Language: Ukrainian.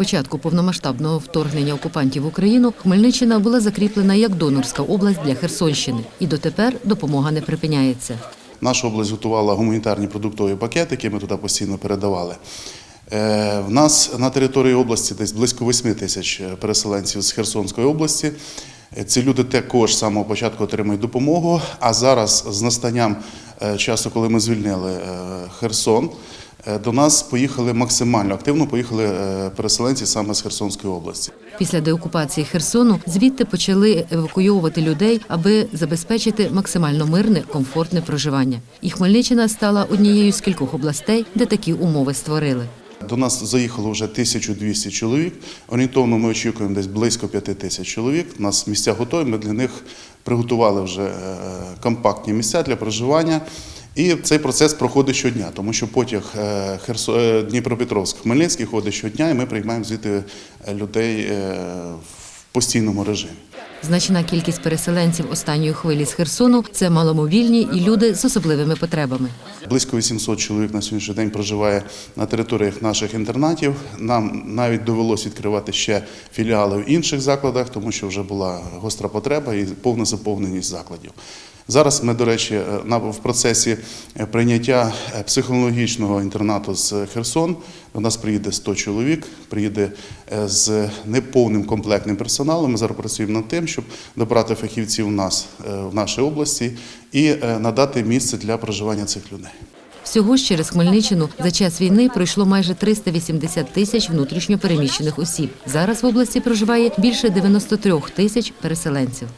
початку повномасштабного вторгнення окупантів в Україну Хмельниччина була закріплена як донорська область для Херсонщини, і дотепер допомога не припиняється. Наша область готувала гуманітарні продуктові пакети, які ми туди постійно передавали. Е, В нас на території області десь близько 8 тисяч переселенців з Херсонської області. Е, Ці люди також з самого початку отримують допомогу. А зараз, з настанням е, часу, коли ми звільнили е, Херсон, до нас поїхали максимально активно поїхали переселенці саме з Херсонської області. Після деокупації Херсону звідти почали евакуйовувати людей, аби забезпечити максимально мирне, комфортне проживання. І Хмельниччина стала однією з кількох областей, де такі умови створили. До нас заїхало вже 1200 чоловік. Орієнтовно ми очікуємо десь близько 5 тисяч чоловік. У нас місця готові. Ми для них приготували вже е, компактні місця для проживання. І цей процес проходить щодня, тому що потяг е, е, Дніпропетровськ-Хмельницький ходить щодня, і ми приймаємо звідти людей в постійному режимі. Значна кількість переселенців останньої хвилі з Херсону це маломобільні і люди з особливими потребами. Близько 800 чоловік на сьогоднішній день проживає на територіях наших інтернатів. Нам навіть довелося відкривати ще філіали в інших закладах, тому що вже була гостра потреба і повна заповненість закладів. Зараз ми, до речі, е, в процесі е, прийняття е, психологічного інтернату з Херсон. До нас приїде 100 чоловік, приїде з неповним комплектним персоналом. Ми зараз працюємо над тим, щоб добрати фахівців у нас в нашій області і надати місце для проживання цих людей. Всього ж через Хмельниччину за час війни пройшло майже 380 тисяч внутрішньо переміщених осіб. Зараз в області проживає більше 93 тисяч переселенців.